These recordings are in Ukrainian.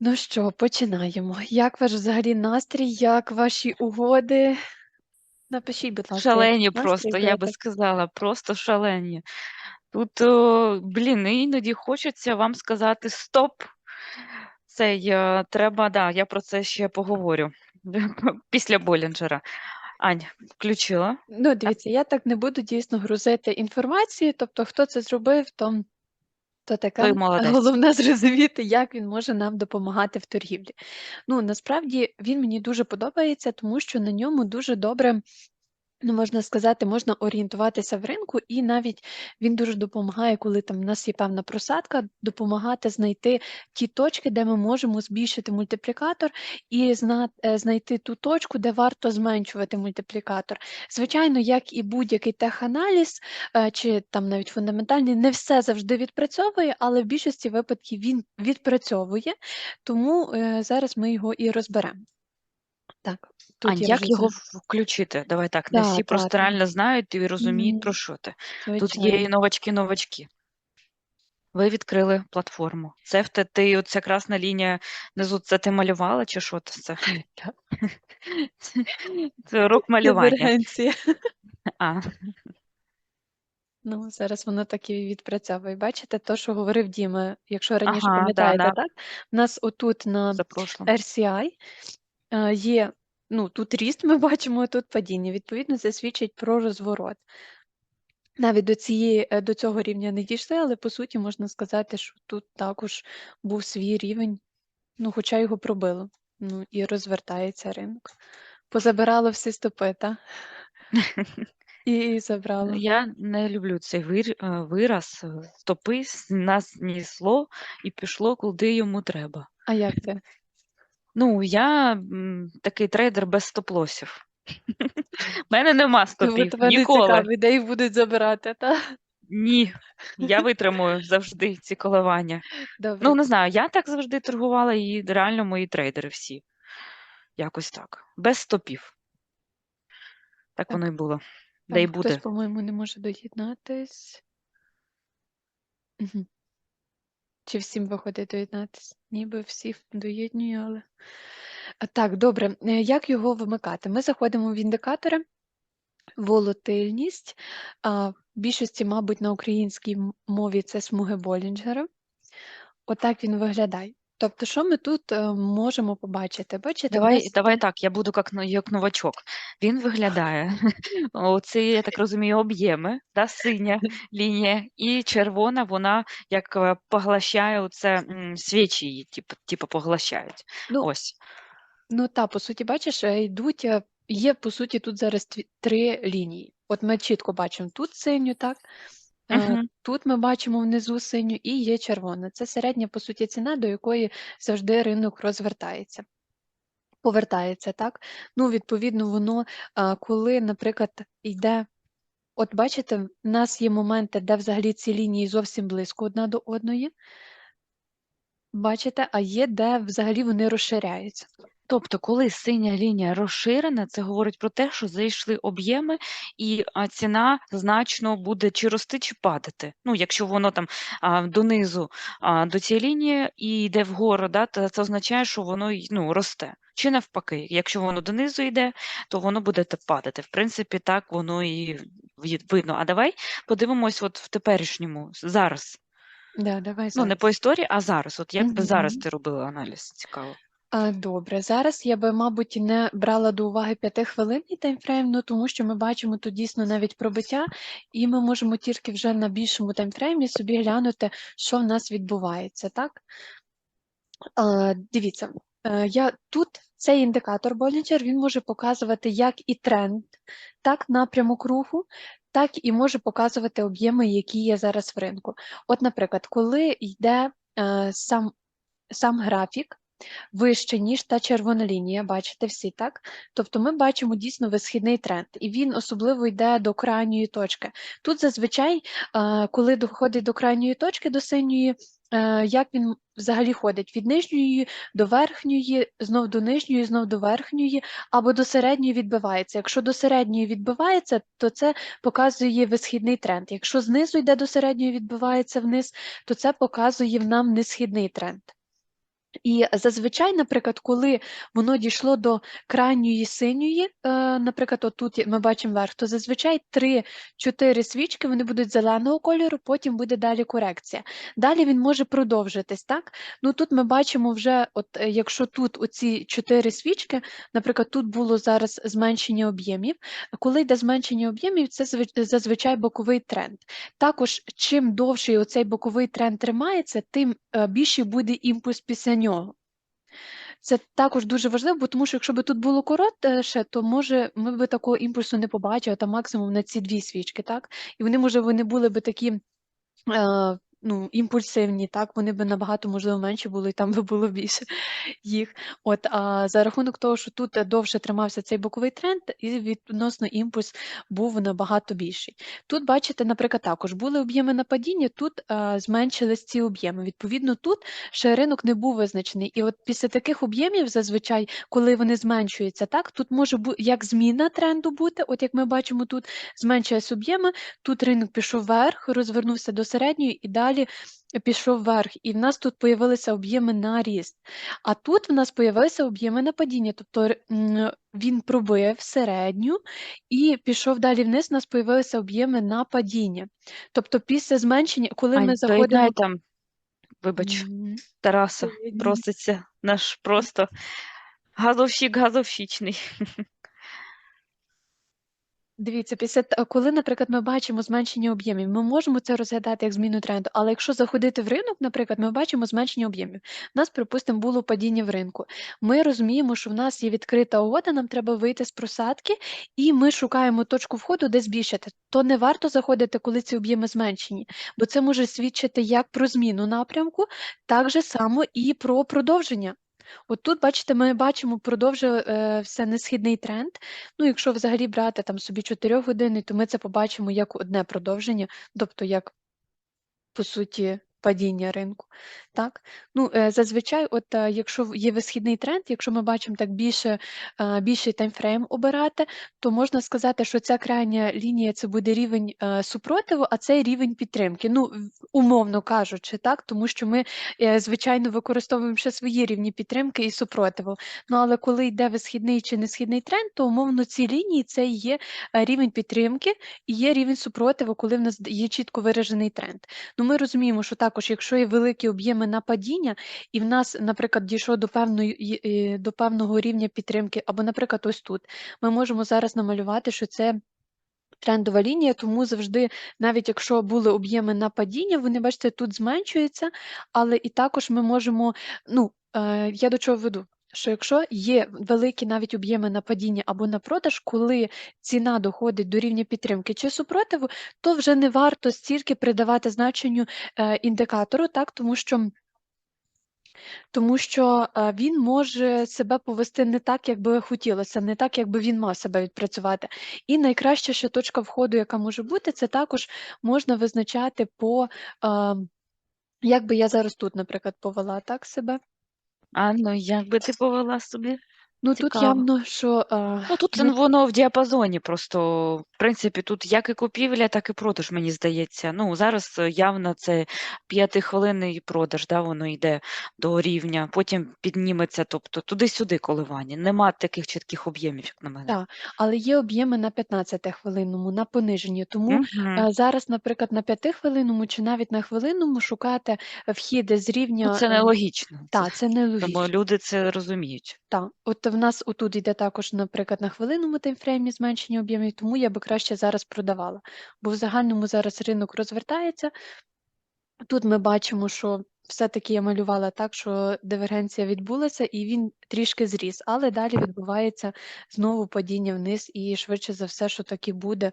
Ну що, починаємо. Як ваш взагалі настрій? Як ваші угоди? Напишіть, будь ласка, Шалені настрій, просто, я би сказала, просто шалені. Тут, о, блін, іноді хочеться вам сказати стоп. Цей е, треба, да, я про це ще поговорю після Болінджера. Ань, включила. Ну, дивіться, я так не буду дійсно грузити інформацію, тобто хто це зробив, то, то така молодець. Головне зрозуміти, як він може нам допомагати в торгівлі. Ну, насправді він мені дуже подобається, тому що на ньому дуже добре. Ну, можна сказати, можна орієнтуватися в ринку, і навіть він дуже допомагає, коли там в нас є певна просадка, допомагати знайти ті точки, де ми можемо збільшити мультиплікатор, і зна- е, знайти ту точку, де варто зменшувати мультиплікатор. Звичайно, як і будь-який теханаліз, е, чи там навіть фундаментальний, не все завжди відпрацьовує, але в більшості випадків він відпрацьовує, тому е, зараз ми його і розберемо. Так, тут Ань, я як вже його за. включити? Давай так, не Да, всі та, просто реально знають і розуміють, про що ти. Тут є Звичайно. і новачки-новачки. Ви відкрили платформу. Це в те, ти, оця красна лінія внизу, це ти малювала, чи що це? Так. Це урок малювання. Конвергенція. А, Ну, зараз воно так і відпрацьовує. Бачите, то, що говорив Діма, якщо раніше ага, да, пам'ятаєте, да, так? У нас отут на за. RCI е, є, ну, тут ріст ми бачимо, а тут падіння. Відповідно, це свідчить про розворот. Навіть до цієї, е, до цього рівня не дійшли, але по суті можна сказати, що тут також був свій рівень, ну, хоча його пробило. Ну, і розвертається ринок. Позабирало всі стопи, так? І, забрало. Я не люблю цей вир, е, вираз е, стопи нас знісло і пішло, куди йому треба. А як це? Ну, я м, такий трейдер без стоп-лосів. У мене нема стопів. Ніколи. їх будуть забирати, так? Ні. Я витримую завжди ці коливання. Добре. Ну, не знаю, я так завжди торгувала, і реально мої трейдери всі. Якось так. Без стопів. Так Так. воно і було. Де й Там буде. хтось, по-моєму, не може доєднатись. Угу. Чи всім виходить доєднатися? Ніби всіх доєднюю, але. Так, добре. Е, Як його вимикати? Ми заходимо в індикатори, волатильність. В більшості, мабуть, на українській мові це смуги Болінджера. Отак він виглядає. Тобто, що ми тут е, можемо побачити? Бачите, в Давай, нас давай так, я буду як, но- як новачок. Він виглядає, оці, я так розумію, об'єми, да, синя лінія, і червона, вона як е, поглощає оце, м, свічі її, типу, типу поглощають. Ну, Ось. Ну та, по суті, бачиш, е, йдуть, е, є по суті тут зараз тві- три лінії. От ми чітко бачимо тут синю, так? Е, Угу. Тут ми бачимо внизу синю і є червона. Це середня, по суті, ціна, до якої завжди ринок розвертається. Повертається, так? Ну, відповідно, воно, е, коли, наприклад, йде. От бачите, в нас є моменти, де взагалі ці лінії зовсім близько одна до одної. Бачите, а є, де взагалі вони розширяються. Тобто, коли синя лінія розширена, це говорить про те, що зайшли об'єми, і ціна значно буде чи рости, чи падати. Ну, якщо воно там а, донизу а, до цієї лінії і йде вгору, да, то це означає, що воно ну, росте. Чи навпаки, якщо воно донизу йде, то воно буде падати. В принципі, так воно і видно. А давай подивимось от в теперішньому, зараз. Да, давай Ну, не по історії, а зараз. От як би зараз ти робила аналіз? Цікаво. А, Добре, зараз я би, мабуть, не брала до уваги п'ятихвилинний таймфрейм, ну тому що ми бачимо тут дійсно навіть пробиття, і ми можемо тільки вже на більшому таймфреймі собі глянути, що в нас відбувається, так? А, Дивіться, е, я тут цей індикатор Bollinger, він може показувати як і тренд, так напрямок руху, так і може показувати об'єми, які є зараз в ринку. От, наприклад, коли йде е, сам, сам графік вище, ніж та червона лінія, бачите всі, так? Тобто ми бачимо дійсно висхідний тренд, і він особливо йде до крайньої точки. Тут зазвичай, е, коли доходить до крайньої точки, до синьої, е, як він взагалі ходить? Від нижньої до верхньої, знов до нижньої, знов до верхньої, або до середньої відбивається. Якщо до середньої відбивається, то це показує висхідний тренд. Якщо знизу йде до середньої відбивається вниз, то це показує нам несхідний тренд. І зазвичай, наприклад, коли воно дійшло до крайньої синьої, е, наприклад, отут ми бачимо верх, то зазвичай 3-4 свічки вони будуть зеленого кольору, потім буде далі корекція. Далі він може продовжитись, так? Ну тут ми бачимо вже, от е, якщо тут оці 4 свічки, наприклад, тут було зараз зменшення об'ємів. Коли йде зменшення об'ємів, це зазвичай боковий тренд. Також, чим довший оцей боковий тренд тримається, тим е, більший буде імпульс після нього. Це також дуже важливо, тому що якщо б тут було коротше, то може ми б такого імпульсу не побачили, там максимум на ці дві свічки, так? І вони, може, вони були б такі. Ну, імпульсивні, так, вони б набагато, можливо, менші були, і там би було більше їх. От, а за рахунок того, що тут довше тримався цей боковий тренд, і відносно імпульс був набагато більший. Тут, бачите, наприклад, також були об'єми на падіння, тут а, зменшились ці об'єми. Відповідно, тут ще ринок не був визначений. І от після таких об'ємів, зазвичай, коли вони зменшуються, так, тут може бути як зміна тренду бути, от як ми бачимо, тут зменшились об'єми, тут ринок пішов вверх, розвернувся до середньої і далі пішов вверх. І в нас тут появилися об'єми на ріст. А тут в нас появилися об'єми на падіння, тобто він пробив середню і пішов далі вниз, у нас появилися об'єми на падіння. Тобто після зменшення, коли Ань, ми заходимо. там, вибач, М, Тараса проситься, наш просто газовщик газовщичний. Дивіться, після т- коли, наприклад, ми бачимо зменшення об'ємів, ми можемо це розглядати як зміну тренду. Але якщо заходити в ринок, наприклад, ми бачимо зменшення об'ємів. У нас, припустимо, було падіння в ринку. Ми розуміємо, що в нас є відкрита угода, нам треба вийти з просадки, і ми шукаємо точку входу, де збільшити. То не варто заходити, коли ці об'єми зменшені, бо це може свідчити як про зміну напрямку, так же само і про продовження. От тут, бачите, ми бачимо продовжився несхідний тренд. Ну, якщо взагалі брати там собі 4 години, то ми це побачимо як одне продовження, тобто як, по суті, падіння ринку. Так? Ну, е, зазвичай, от е, якщо є висхідний тренд, якщо ми бачимо так більше, е, більший таймфрейм обирати, то можна сказати, що ця крайня лінія це буде рівень супротиву, а це рівень підтримки. Ну, умовно кажучи, так, тому що ми, звичайно, використовуємо ще свої рівні підтримки і супротиву. Ну, але коли йде висхідний чи несхідний тренд, то умовно ці лінії це є рівень підтримки і є рівень супротиву, коли в нас є чітко виражений тренд. Ну, ми розуміємо, що також, якщо є великі об'єми на падіння, і в нас, наприклад, дійшло до певної до певного рівня підтримки, або, наприклад, ось тут, ми можемо зараз намалювати, що це. Трендова лінія, тому завжди, навіть якщо були об'єми на падіння, вони бачите, тут зменшуються, але і також ми можемо. Ну, е, я до чого веду? Що якщо є великі навіть об'єми на падіння або на продаж, коли ціна доходить до рівня підтримки чи супротиву, то вже не варто стільки придавати значенню е, індикатору, так, тому що. Тому що е, він може себе повести не так, як би хотілося, не так, як би він мав себе відпрацювати. І найкраща ще точка входу, яка може бути, це також можна визначати по, е, як би я зараз тут, наприклад, повела так себе. Анно, як би ти повела собі? Ну тут Цікаво. явно, що е, Ну тут ну, воно в діапазоні, просто в принципі тут як і купівля, так і продаж, мені здається. Ну зараз е, явно це п'ятихвилинний продаж, да, воно йде до рівня, потім підніметься, тобто туди-сюди коливання. Нема таких чітких об'ємів, як на мене. Так, але є об'єми на 15-хвилинному, на пониженні. Тому е, зараз, наприклад, на 5-хвилинному чи навіть на хвилинному шукати вхід з Ну, рівня. це е, нелогічно. Це, це нелогічно. тому люди це розуміють. Так, от в нас отут йде також, наприклад, на хвилинному таймфреймі зменшення об'ємів, тому я би краще зараз продавала. Бо в загальному зараз ринок розвертається. Тут ми бачимо, що все-таки я малювала так, що дивергенція відбулася, і він трішки зріс, але далі відбувається знову падіння вниз, і швидше за все, що так і буде.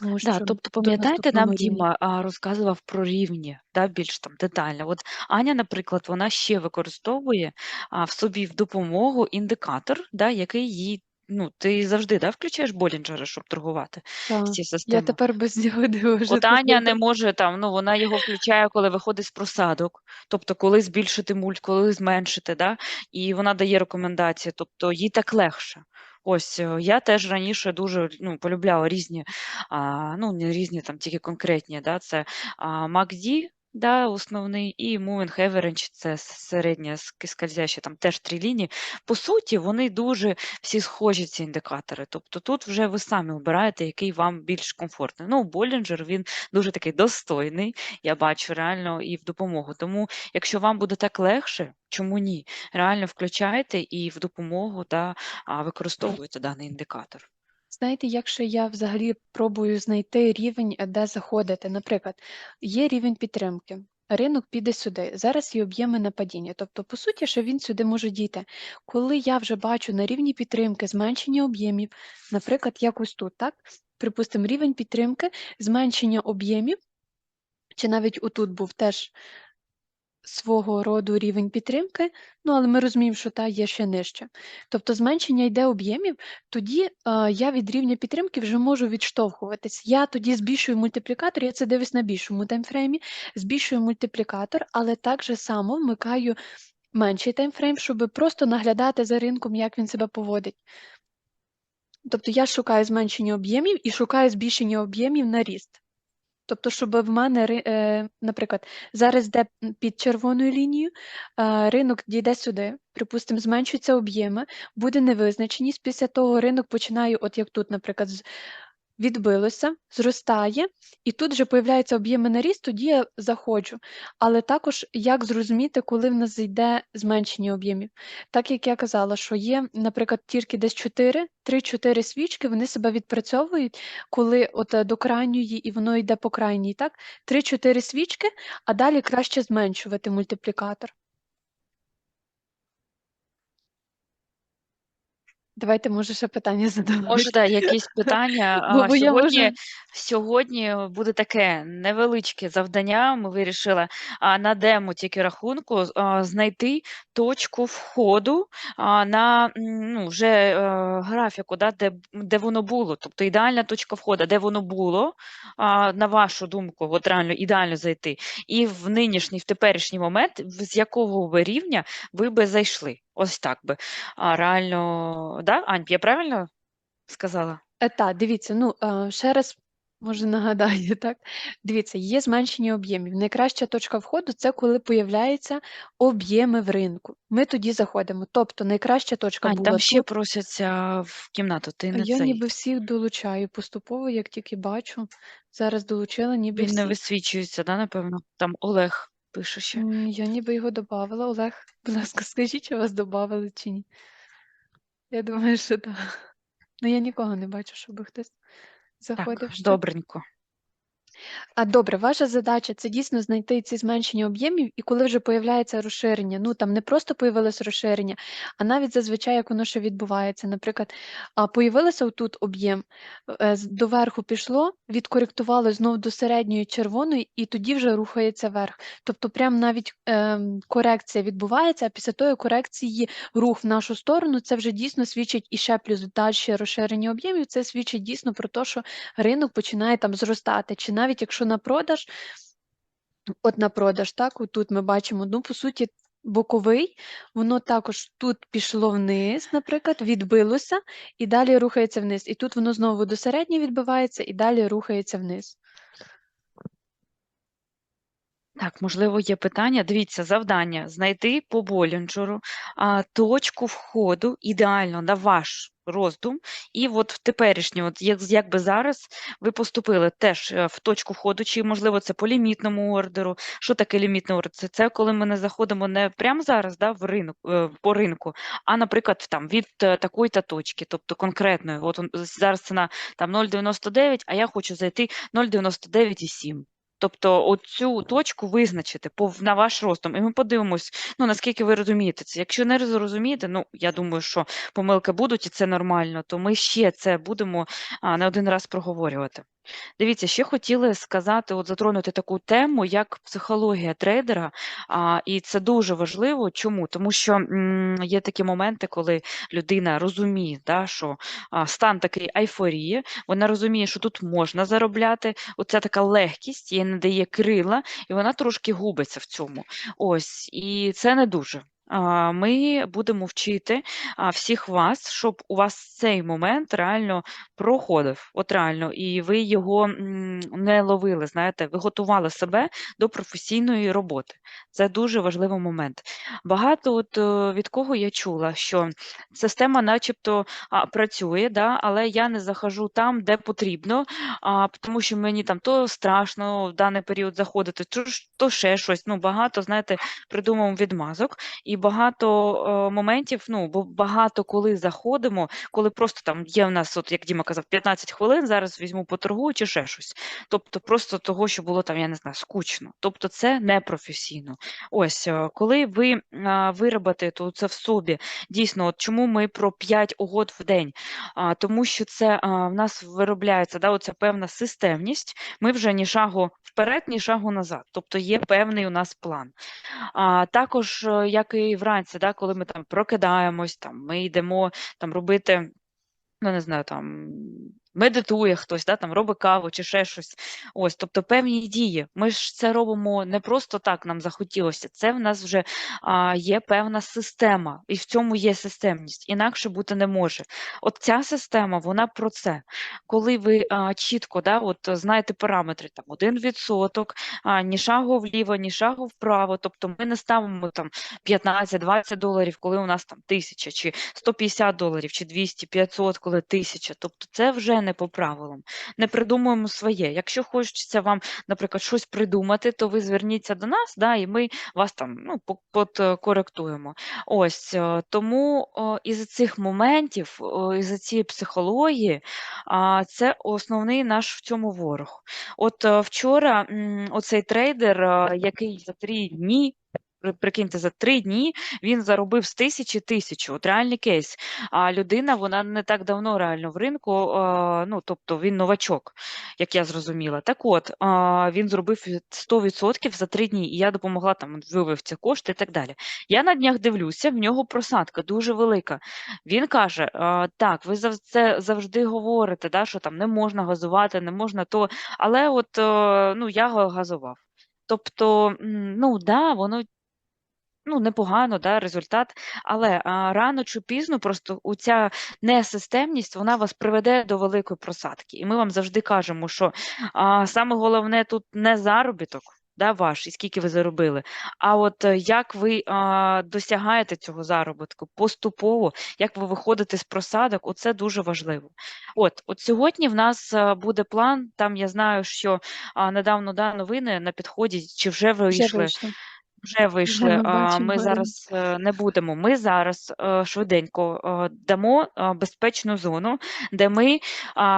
Тому Да, що тобто, до пам'ятаєте, нам наступного рівня. Діма а, розказував про рівні, да, більш там детально. От Аня, наприклад, вона ще використовує а, в собі в допомогу індикатор, да, який їй, ну, ти завжди да, включаєш Болінджера, щоб торгувати Так, з цією я тепер без нього дивлюся. От Аня не може там, ну вона його включає, коли виходить з просадок, тобто коли збільшити мульт, коли зменшити, да? і вона дає рекомендації, тобто їй так легше. Ось е, я теж раніше дуже ну, полюбляла різні, а, ну не різні, там тільки конкретні, да? це а, MACD, да, основний, і moving average – це середня скользяща, там теж 3 лінії. По суті, вони дуже всі схожі, ці індикатори. Тобто тут вже ви самі обираєте, який вам більш комфортний. Ну, Боллінджер, він дуже такий достойний, я бачу реально і в допомогу. Тому якщо вам буде так легше, чому ні? Реально включайте і в допомогу, да, використовуйте даний індикатор. Знаєте, якщо я взагалі пробую знайти рівень, е, де заходити, наприклад, є рівень підтримки, ринок піде сюди, зараз є об'єми на падіння. Тобто, по суті, що він сюди може дійти. Коли я вже бачу на рівні підтримки зменшення об'ємів, наприклад, як ось тут, так? Припустимо, рівень підтримки, зменшення об'ємів, чи навіть отут був теж свого роду рівень підтримки, ну але ми розуміємо, що та є ще нижче. Тобто зменшення йде об'ємів, тоді е, я від рівня підтримки вже можу відштовхуватись. Я тоді збільшую мультиплікатор, я це дивлюсь на більшому таймфреймі, збільшую мультиплікатор, але так же само вмикаю менший таймфрейм, щоб просто наглядати за ринком, як він себе поводить. Тобто я шукаю зменшення об'ємів і шукаю збільшення об'ємів на ріст. Тобто, щоб в мене, е, наприклад, зараз йде під червоною лінією, ринок дійде сюди, припустимо, зменшуються об'єми, буде невизначеність. Після того ринок починає, от як тут, наприклад, з- відбилося, зростає, і тут вже появляються об'єми на ріст, тоді я заходжу. Але також як зрозуміти, коли в нас зайде зменшення об'ємів. Так як я казала, що є, наприклад, тільки десь 4, 3-4 свічки, вони себе відпрацьовують, коли от е, до крайньої і воно йде по крайній, так? 3-4 свічки, а далі краще зменшувати мультиплікатор. Давайте, може, ще питання задавати. Може, да, якісь питання. Бо- бо сьогодні, можу- сьогодні буде таке невеличке завдання. Ми вирішили на демо тільки рахунку знайти точку входу на ну, вже е, графіку, да, де, де воно було. Тобто ідеальна точка входу, де воно було, на вашу думку, от реально ідеально зайти. І в нинішній, в теперішній момент, з якого ви рівня ви би зайшли. Ось так би. А, реально, да? Ань, я правильно сказала? Е, та, дивіться, ну е, ще раз може нагадаю, так? Дивіться, є зменшення об'ємів. Найкраща точка входу це коли появляються об'єми в ринку. Ми тоді заходимо. Тобто найкраща точка Ань, була там ще тут. просяться в кімнату, ти не Я цей. ніби всіх долучаю поступово, як тільки бачу. Зараз долучила, ніби Він не висвічується, да, напевно? Там Олег пише ще. М, Я ніби його додавала. Олег, будь ласка, скажіть, чи вас додавали чи ні? Я думаю, що так. Ну я нікого не бачу, щоб хтось заходив Так, ще. добренько. А добре, ваша задача це дійсно знайти ці зменшення об'ємів, і коли вже появляється розширення, ну там не просто появилось розширення, а навіть зазвичай як воно ще відбувається. Наприклад, появилося отут об'єм, е, доверху пішло, відкоректувало знову до середньої червоної, і тоді вже рухається вверх. Тобто, прям навіть ем, корекція відбувається, а після тої корекції рух в нашу сторону, це вже дійсно свідчить і ще плюс далі розширення об'ємів. Це свідчить дійсно про те, що ринок починає там зростати. Чи навіть якщо на продаж, от на продаж, так, тут ми бачимо, ну, по суті, боковий, воно також тут пішло вниз, наприклад, відбилося і далі рухається вниз. І тут воно знову до середньої відбивається і далі рухається вниз. Так, можливо, є питання. Дивіться, завдання знайти по Болінджеру а, точку входу ідеально на ваш роздум. І от в теперішній, от як, як би зараз ви поступили теж е, в точку входу, чи можливо це по лімітному ордеру. Що таке лімітний ордер? Це, це коли ми не заходимо не прямо зараз да, в ринок, е, по ринку, а, наприклад, там від е, такої-то точки, тобто конкретної. От зараз ціна там 0,99, а я хочу зайти 0,99,7. Тобто оцю точку визначити на ваш ростом, і ми подивимось, ну наскільки ви розумієте це. Якщо не зрозумієте, ну я думаю, що помилки будуть і це нормально, то ми ще це будемо не один раз проговорювати. Дивіться, ще хотіли сказати, от затронути таку тему, як психологія трейдера, а, і це дуже важливо. Чому? Тому що м, є такі моменти, коли людина розуміє, да, що а, стан такий айфорії, вона розуміє, що тут можна заробляти. Оця така легкість, їй не дає крила, і вона трошки губиться в цьому. Ось, і це не дуже. Ми будемо вчити всіх вас, щоб у вас цей момент реально проходив. От реально, і ви його не ловили. Знаєте, ви готували себе до професійної роботи. Це дуже важливий момент. Багато от е, від кого я чула, що система, начебто, працює, да, але я не захожу там, де потрібно, а, тому що мені там то страшно в даний період заходити, то, то ще щось. Ну, багато, знаєте, придумав відмазок. І багато е, моментів, ну бо багато коли заходимо, коли просто там є в нас, от як Діма казав, 15 хвилин, зараз візьму поторгую чи ще щось. Тобто, просто того, що було там, я не знаю, скучно. Тобто, це непрофесійно. Ось е, коли ви виробите це в собі, дійсно, от чому ми про 5 угод в день? А, тому що це а, в нас виробляється да, оця певна системність. Ми вже ні шагу вперед, ні шагу назад. Тобто є певний у нас план. А також, е, як і вранці, да, коли ми там прокидаємось, там ми йдемо там робити, ну не знаю, там медитує хтось, да, там робить каву чи ще щось. Ось, тобто певні дії. Ми ж це робимо не просто так, нам захотілося. Це в нас вже а, є певна система, і в цьому є системність. Інакше бути не може. От ця система, вона про це. Коли ви а, чітко да, от, знаєте параметри, там 1%, а, ні шагу вліво, ні шагу вправо. Тобто ми не ставимо там 15-20 доларів, коли у нас там тисяча, чи 150 доларів, чи 200, 500, коли тисяча. Тобто це вже не по правилам. Не придумуємо своє. Якщо хочеться вам, наприклад, щось придумати, то ви зверніться до нас, да, і ми вас там ну, подкоректуємо. Ось е, тому із цих моментів, із цієї психології, це основний наш в цьому ворог. От е, вчора оцей трейдер, е, який за три дні. При- Прикиньте, за три дні він заробив з тисячі тисячу. От реальний кейс. А людина, вона не так давно реально в ринку, ну тобто він новачок, як я зрозуміла. Так от він зробив від 100% за три дні, і я допомогла там, вивів ці кошти і так далі. Я на днях дивлюся, в нього просадка дуже велика. Він каже: так, ви за це завжди говорите, да, що там не можна газувати, не можна то, але от е, ну я газував. Тобто, ну да, воно ну, непогано, да, результат, але а, рано чи пізно просто у ця несистемність вона вас приведе до великої просадки. І ми вам завжди кажемо, що а, саме головне тут не заробіток. Да, ваш і скільки ви заробили. А от е, як ви а, досягаєте цього заробітку поступово, як ви виходите з просадок, оце дуже важливо. От, от сьогодні в нас буде план. Там я знаю, що а, недавно да, новини на підході чи вже Вже вийшли. Вже вийшли. ми Ми зараз е, не будемо. Ми зараз е, швиденько е, дамо безпечну зону, де ми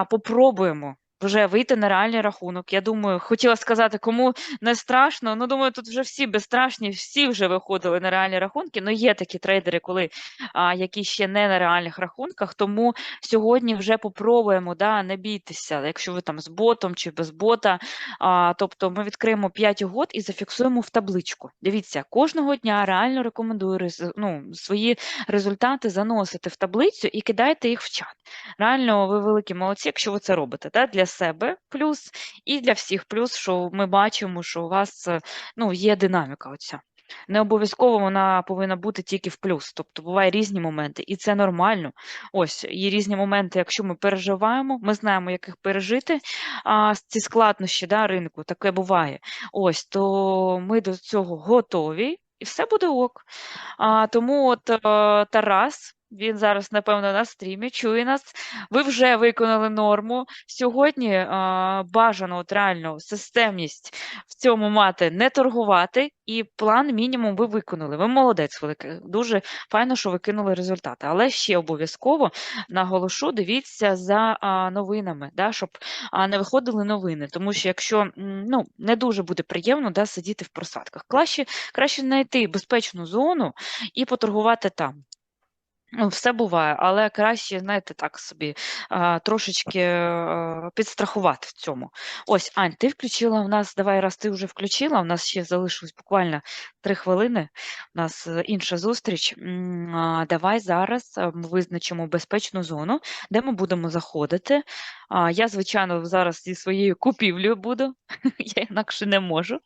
попробуємо вже вийти на реальний рахунок. Я думаю, хотіла сказати, кому не страшно. Ну, думаю, тут вже всі безстрашні, всі вже виходили на реальні рахунки. Ну, є такі трейдери, коли а, які ще не на реальних рахунках. Тому сьогодні вже попробуємо, да, не бійтеся, якщо ви там з ботом чи без бота. А, тобто ми відкриємо 5 угод і зафіксуємо в табличку. Дивіться, кожного дня реально рекомендую ну, свої результати заносити в таблицю і кидайте їх в чат. Реально, ви великі молодці, якщо ви це робите. Да? Для себе плюс і для всіх плюс, що ми бачимо, що у вас е, ну, є динаміка. Оця. Не обов'язково вона повинна бути тільки в плюс. Тобто бувають різні моменти, і це нормально. Ось є різні моменти, якщо ми переживаємо, ми знаємо, як їх пережити. А ці складнощі да, ринку, таке буває. Ось то ми до цього готові, і все буде ок. А, тому от е, Тарас. Він зараз, напевно, на стрімі чує нас. Ви вже виконали норму. Сьогодні а, бажано от реально системність в цьому мати не торгувати, і план мінімум ви виконали. Ви молодець великий. Дуже файно, що ви кинули результати. Але ще обов'язково наголошу, дивіться за а, новинами, да, щоб а, не виходили новини. Тому що якщо ну, не дуже буде приємно да, сидіти в просадках, краще, краще знайти безпечну зону і поторгувати там. Ну, все буває, але краще, знаєте, так собі трошечки підстрахувати в цьому. Ось, Ань, ти включила в нас, давай, раз ти вже включила, у нас ще залишилось буквально три хвилини, у нас е, інша зустріч. Давай зараз визначимо безпечну зону, де ми будемо заходити. Я, звичайно, зараз зі своєю купівлею буду, я інакше не можу.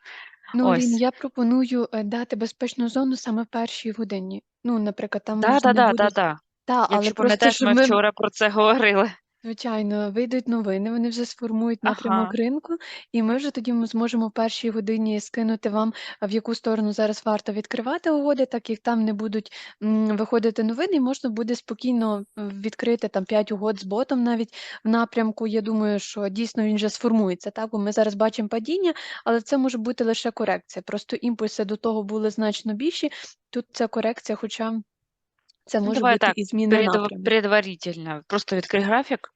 Ну, Лін, я пропоную, е, дати безпечну зону саме в першій годині. Ну, наприклад, там не Да-да-да, да-да. та, але Якщо просто пам'ятаєш, щоб ми ми вчора про це говорили. Звичайно, вийдуть новини, вони вже сформують напрямок Ага. ринку, і ми вже тоді м зможемо в першій годині скинути вам, в яку сторону зараз варто відкривати угоди, так як там не будуть, м, виходити новини, і можна буде спокійно, е, відкрити там 5 угод з ботом навіть в напрямку. Я думаю, що дійсно він вже сформується, так, бо ми зараз бачимо падіння, але це може бути лише корекція. Просто імпульси до того були значно більші. Тут це корекція, хоча це Ну, може давай бути так, і зміни передв напряму. предварительно. Просто відкрий графік.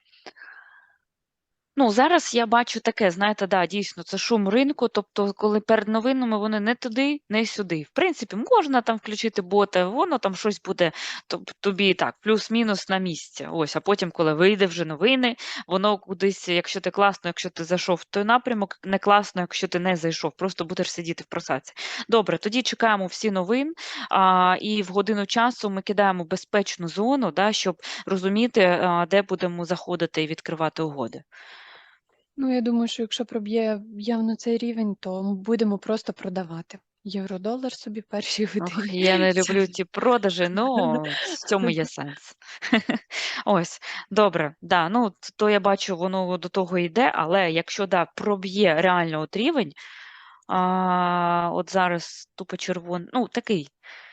Ну, зараз я бачу таке, знаєте, да, дійсно, це шум ринку, тобто, коли перед новинами вони не туди, не сюди. В принципі, можна там включити бота, воно там щось буде тоб тобі так, плюс-мінус на місці. Ось, а потім, коли вийде вже новини, воно кудись, якщо ти класно, якщо ти зайшов в той напрямок, не класно, якщо ти не зайшов, просто будеш сидіти в просадці. Добре, тоді чекаємо всі новин, а, і в годину часу ми кидаємо безпечну зону, да, щоб розуміти, а, де будемо заходити і відкривати угоди. Ну, я думаю, що якщо проб'є явно цей рівень, то будемо просто продавати. Євро-долар собі першій Ох, я не люблю ті продажі, ну, в цьому є сенс. Ось, добре, да, ну, то я бачу, воно до того йде, але якщо, да, проб'є реально от рівень, а, от зараз тупо червон ну, такий.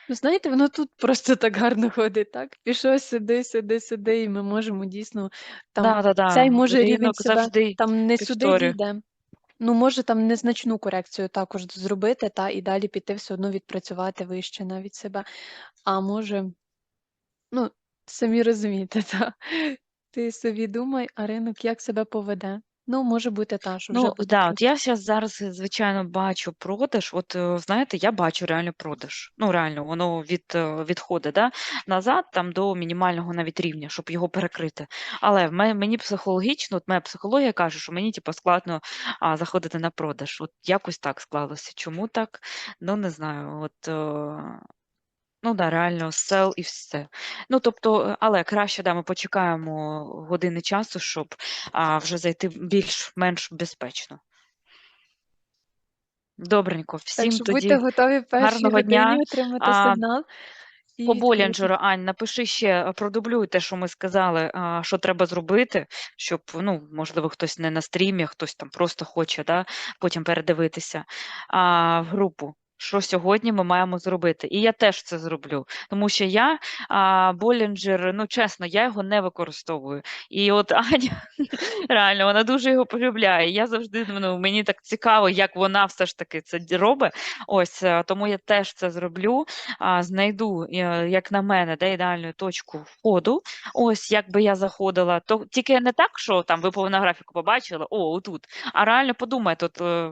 Ви знаєте, воно тут просто так гарно ходить, так? Пішов сюди, сюди, сюди, і ми можемо дійсно там цей Да-да-да, може рівень себе завжди там не сюди дійде. Ну, може там незначну корекцію також зробити, та, і далі піти все одно відпрацювати вище навіть себе. А може ну, самі розумієте, та. Ти собі думай, а ринок як себе поведе. Ну, може бути та, що вже Ну буде да, от я щас зараз, е, звичайно, бачу продаж. От, е, знаєте, я бачу реально продаж. Ну, реально, воно від, е, відходить, да, назад там до мінімального навіть рівня, щоб його перекрити. Але в ме мені психологічно, от моя психологія каже, що мені типу складно, а, заходити на продаж. От якось так склалося. Чому так? Ну, не знаю. От, е, ну да, реально sell і все. Ну, тобто, е, але краще, да, ми почекаємо години часу, щоб, а, вже зайти більш-менш безпечно. Добренько, Так всім що будьте готові гарного дня. отримати А сигнал По. Болінджеру, Ань, напиши ще, е, продублюй те, що ми сказали, а, що треба зробити, щоб, ну, можливо, хтось не на стрімі, хтось там просто хоче, да, потім передивитися, а, в групу. Що сьогодні ми маємо зробити. І я теж це зроблю, тому що я, а, Болінджер, ну, чесно, я його не використовую. І от Аня, реально, вона дуже його полюбляє. Я завжди, ну, мені так цікаво, як вона все ж таки це робить. Ось, е, тому я теж це зроблю, а, знайду, е, як на мене, да, ідеальну точку входу. Ось, як би я заходила, то тільки не так, що там ви по на графіку побачили, о, отут, а реально подумайте, от, е,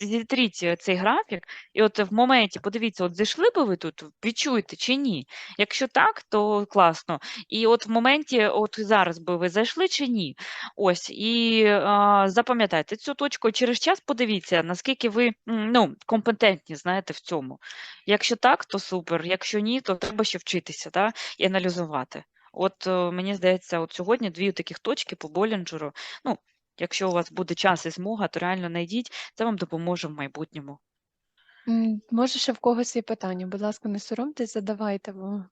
зітріть, цей графік, і от в моменті подивіться, от зайшли би ви тут, відчуєте чи ні? Якщо так, то класно. І от в моменті, от зараз би ви зайшли чи ні? Ось, і, а, запам'ятайте цю точку, через час подивіться, наскільки ви, ну, компетентні, знаєте, в цьому. Якщо так, то супер, якщо ні, то треба ще вчитися, да, і аналізувати. От, е, мені здається, от сьогодні 2 таких точки по Болінджеру. Ну, якщо у вас буде час і змога, то реально найдіть, це вам допоможе в майбутньому. М, може, ще в когось є питання, будь ласка, не соромтесь, задавайте, бо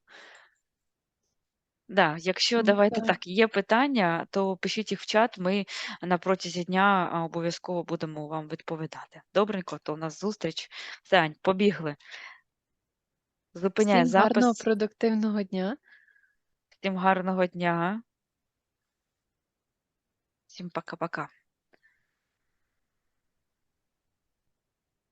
Да, якщо давайте так. так, є питання, то пишіть їх в чат, ми на протязі дня, а, обов'язково будемо вам відповідати. Добренько, то у нас зустріч. Все, Ань, побігли. Зупиняй Всім гарного запис. продуктивного дня. Всім гарного дня. Всім пока-пока.